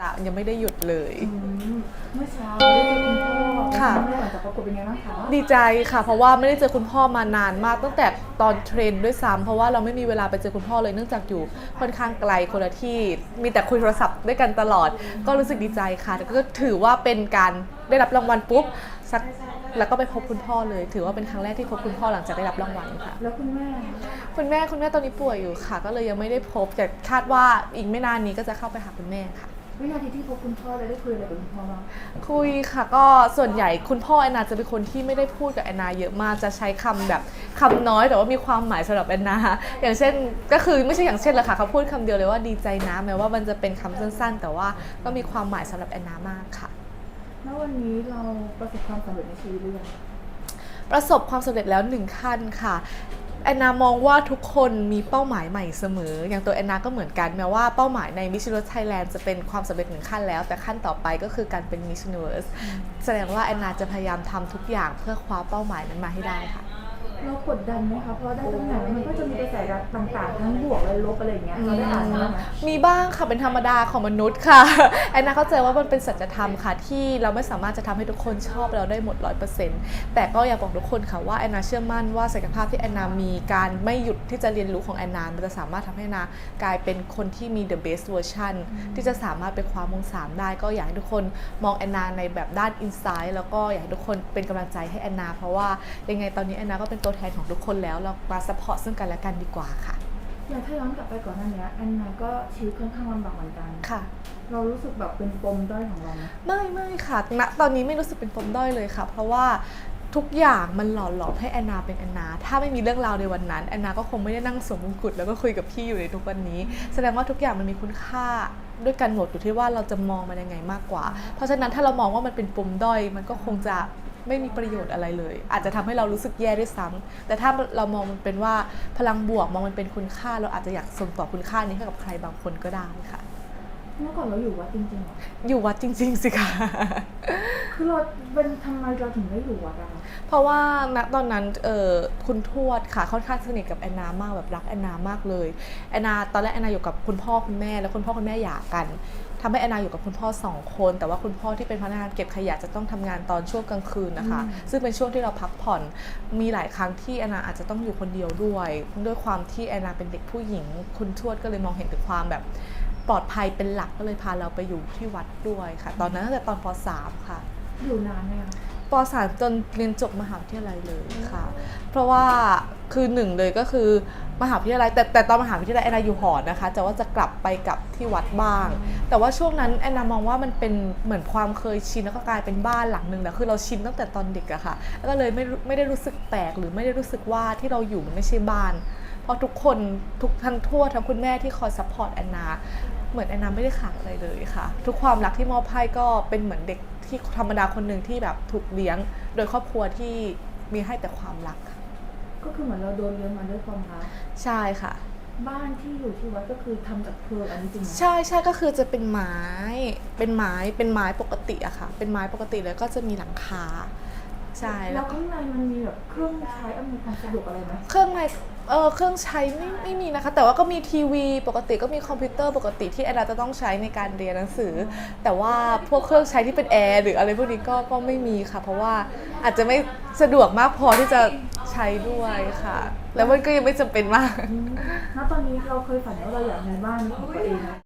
จะยังไม่ได้หยุดเลยอืมเมื่อเช้าได้เจอคุณพ่อค่ะณแม่หลังจากประกวดเป็นไงบ้างคะดีใจค่ะ เพราะว่าไม่ได้เจอคุณพ่อมานานมากตั้งแต่ตอนเทรนด้วยซ้ำเพราะว่าเราไม่มีเวลาไปเจอคุณพ่อเลยเนื่องจากอยู่ค่อนข้างไกลคนละที่ มีแต่คุยโทรศัพท์ด้วยกันตลอด ก็รู้สึกดีใจค่ะแต่ก็ถือว่าเป็นการได้รับรางวัลปุ๊บสักแล้วก็ไปพบคุณพ่อเลย ถือว่าเป็นครั้งแรกที่พบคุณพ่อหลังจากได้รับรางวัลค่ะ แล้วคุณแม่คุณแม่คุณแม่ตอนนี้ป่วยอยู่ค่ะ ก็เลยยังไม่ได้พบแต่คาดว่าอีกไม่นานนี้ก็จะเข้าไปหาคุณแม่ค่ะ วินาทีที่พบคุณพ่อเลยได้คุยอะไรกับคุณพ่อบ้างคุยค่ะก็ส่วนใหญ่คุณพ่อแอนนาจะเป็นคนที่ไม่ได้พูดกับแอนนาเยอะมากจะใช้คำแบบคำน้อยแต่ว่ามีความหมายสำหรับแอนนาอย่างเช่นก็คือไม่ใช่อย่างเช่นเลยค่ะเขาพูดคำเดียวเลยว่าดีใจนะแม้ว่ามันจะเป็นคำสั้น ๆ แต่ว่าก็มีความหมายสำหรับแอนนามากค่ะแล้ววันนี้เราประสบความสำเร็จในชีวิตหรือยังประสบความสำเร็จแล้วหนึ่งขั้นค่ะ แอนนามองว่าทุกคนมีเป้าหมายใหม่เสมอ อย่างตัวแอนนาก็เหมือนกันแม้ว่าเป้าหมายในมิชลินไทยแลนด์จะเป็นความสำเร็จหนึ่งขั้นแล้ว แต่ขั้นต่อไปก็คือการเป็นมิชลินเวิร์สแสดงว่าแอนนาจะพยายามทำทุกอย่างเพื่อคว้าเป้าหมายนั้นมาให้ได้ค่ะ เรากดดันไหมคะ เพราะได้ตำแหน่งแล้วมันก็จะมีกระแสต่างๆ ทั้งบวกและลบอะไรอย่างเงี้ยเราได้อ่านบ้างไหม มีบ้างค่ะเป็นธรรมดาของมนุษย์ค่ะ แอนนาเข้าใจว่ามันเป็นสัจธรรมค่ะ ที่เราไม่สามารถจะทำให้ทุกคนชอบเราได้หมดร้อยเปอร์เซ็นต์แต่ก็อยากบอกทุกคนค่ะว่าแอนนาเชื่อมั่นว่าศักยภาพที่แอนนามีการไม่หยุดที่จะเรียนรู้ของแอนนา มันจะสามารถทำให้แอนนากลายเป็นคนที่มี the best version ที่จะสามารถไปคว้ามงสามได้ ก็อยากให้ทุกคนมองแอนนาในแบบด้าน insight แล้วก็อยากให้ทุกคนเป็นกำลังใจให้แอนนา เพราะว่ายังไงตอนนี้แอนนาก็เป็นตัวแทนของทุกคนแล้วเรามา support ซึ่งกันและกันดีกว่าค่ะ อย่างถ้าย้อนกลับไปก่อนหน้านี้แอนนาก็ชีวิตค่อนข้างลำบากเหมือนกันค่ะ เรารู้สึกแบบเป็นปมด้อยของเราไหมไม่ไม่ค่ะณตอนนี้ไม่รู้สึกเป็นปมด้อยเลยค่ะ เพราะว่าทุกอย่างมันหล่อหลอมให้แอนนาเป็นแอนนา ถ้าไม่มีเรื่องราวในวันนั้นแอนนาก็คงไม่ได้นั่งสวมมงกุฎแล้วก็คุยกับพี่อยู่ในทุกวันนี้ แสดงว่าทุกอย่างมันมีคุณค่าด้วยกันหมดอยู่ที่ว่าเราจะมองมันยังไงมากกว่า เพราะฉะนั้นถ้าเรามองว่ามันเป็นปมด้อย มันก็คงจะ ไม่มีประโยชน์อะไรเลย อาจจะทำให้เรารู้สึกแย่ด้วยซ้ำแต่ถ้าเรามองมันเป็นว่าพลังบวกมองมันเป็นคุณค่า เราอาจจะอยากส่งต่อคุณค่านี้ให้กับใครบางคนก็ได้ค่ะ เมื่อก่อนเราอยู่วัดจริงๆเหรออยู่วัดจริง ๆ สิคะคือเราเป็นทำไมเราถึงได้อยู่วัดอะคะเพราะว่าณตอนนั้นเออคุณทวดค่ะค่อนข้างสนิทกับแอนนามากแบบรักแอนนามากเลยแอนนาตอนแรกแอนนาอยู่กับคุณพ่อคุณแม่แล้วคุณพ่อคุณแม่หย่ากันทำให้แอนนาอยู่กับคุณพ่อสองคน แต่ว่าคุณพ่อที่เป็นพนักงานเก็บขยะจะต้องทำงานตอนช่วงกลางคืนนะคะ ซึ่งเป็นช่วงที่เราพักผ่อนมีหลายครั้งที่แอนนาอาจจะต้องอยู่คนเดียวด้วย ด้วยความที่แอนนาเป็นเด็กผู้หญิง คุณทวดก็เลยมองเห็นถึงความแบบ ปลอดภัยเป็นหลักก็เลยพาเราไปอยู่ที่วัดด้วยค่ะ ตอนนั้นตั้งแต่ตอนป .3 ค่ะอยู่นานไหมคะปสามจนเรียนจบมหาวิทยาลัยเลยค่ะ เพราะว่าคือหนึ่งเลยก็คือมหาวิทยาลัยแต่แต่ตอนมหาวิทยาลัยแอนนาอยู่หอนะคะแต่ว่าจะกลับไปกับที่วัดบ้าง แต่ว่าช่วงนั้นแอนนามองว่ามันเป็นเหมือนความเคยชินแล้วก็กลายเป็นบ้านหลังหนึ่งแล้วคือเราชินตั้งแต่ตอนเด็กอะค่ะแล้วก็เลยไม่รู้ไม่ได้รู้สึกแปลกหรือไม่ได้รู้สึกว่าที่เราอยู่มันไม่ใช่บ้าน เพราะทุกคนทุกทั้งทั่วทั้งคุณแม่ที่คอยซัพพอร์ตแอนนา เหมือนแอนนาไม่ได้ขาดอะไรเลยค่ะ ทุกความรักที่มอบให้ก็เป็นเหมือนเด็กที่ธรรมดาคนหนึ่งที่แบบถูกเลี้ยง โดยครอบครัวที่มีให้แต่ความรักค่ะก็คือเหมือนเราโดนเลี้ยงมาด้วยความรักใช่ค่ะ บ้านที่อยู่ที่วัดก็คือทำจากเพลิงอันนี้จริงไหมใช่ใช่ก็คือจะเป็นไม้ เป็นไม้เป็นไม้ปกติอะค่ะ เป็นไม้ปกติแล้วก็จะมีหลังคาใช่แล้แล้ววข้างในมันมีแบบเครื่องใช้อำนวยความสะดวกอะไรไหมเครื่องใน เออเครื่องใช้ไม่ไม่มีนะคะ แต่ว่าก็มีทีวีปกติก็มีคอมพิวเตอร์ปกติที่แอนนาจะต้องใช้ในการเรียนหนังสือ แต่ว่าพวกเครื่องใช้ที่เป็นแอร์หรืออะไรพวกนี้ก็ก็ไม่มีค่ะ เพราะว่าอาจจะไม่สะดวกมากพอที่จะใช้ด้วยค่ะ แล้วมันก็ยังไม่จำเป็นมาก ณตอนนี้เราเคยฝันว่าเราอยากมีบ้านเป็นของตัวเองไหม